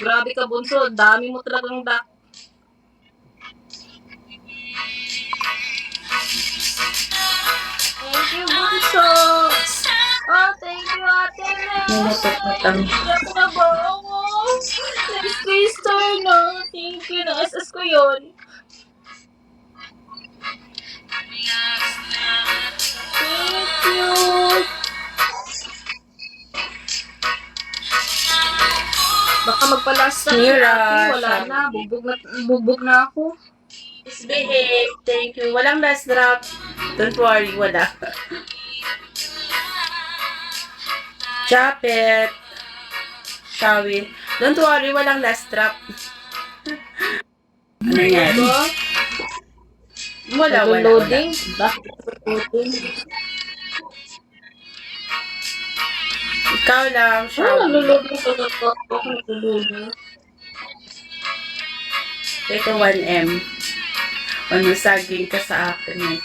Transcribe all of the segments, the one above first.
Grabe ka, Bunso. Dami mo talagang dak. Thank you, Bunso. Oh, thank you, Ate Mel. Nanatot na kami. Baka magpa-last na Mira, Ate. Wala na. Bubog na, bubog na ako. Misbehave. Thank you. Walang last drop. Don't worry, wala. Chop it. Shawin. Don't worry, walang last drop. Ano yan? Wala, wala, wala. Loading. Bakit loading? Ikaw lang, Oh, Shawin. nalulogin ko na po. Ako nalulogin. Ito 1M. Manusaging ka sa akin eh.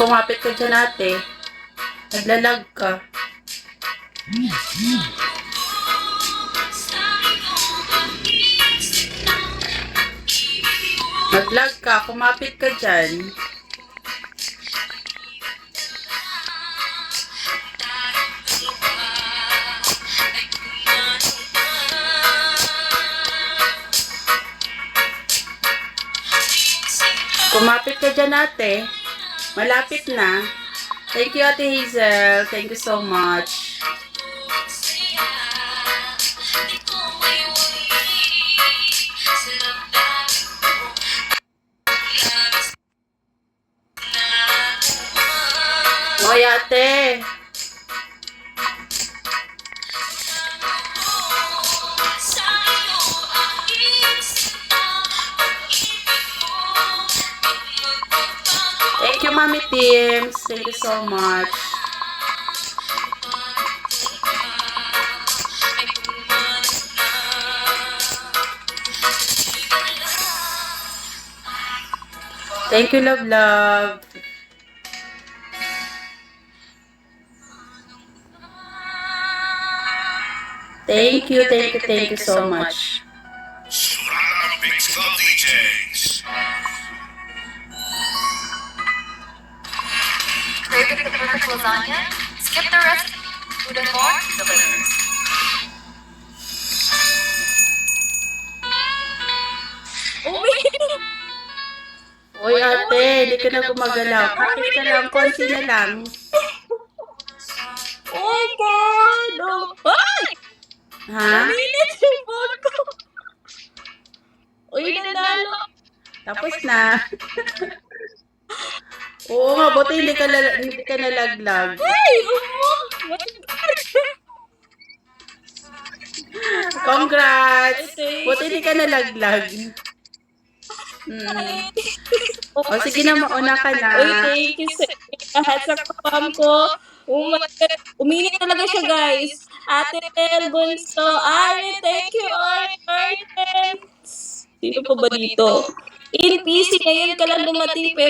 Kumapit ka dyan ate. Naglalag ka. Naglag ka, kumapit ka dyan. Kumapit ka dyan ate. Malapit na. Thank you ate Hazel. Thank you so much. Hoy ate. Teams. Thank you so much. Thank you, love, love. Thank you, thank you, thank you so much. Surround Mix Club DJs. Create the perfect lasagna, skip the recipe, food and more delivers. Uy, ate, hindi ka na gumagalaw. Kapit ka lang, konti na lang. Oh, God! Oh, ay! Ha? Minit yung phone ko. Uy, nanalo. Tapos na. Oo nga, buti hindi ka, lala- hindi ka nalaglag. Ay, oh, what the Congrats! Buti hindi ka nalaglag. Hmm. O sige na, mauna ka na. Uy, thank you sa lahat sa kapam ko. Umat- Uminit talaga siya, guys. Ate Tel Bunso, Ari, thank you, Ari, Artens. Sino pa ba dito? In PC, ngayon ka lang dumating, pero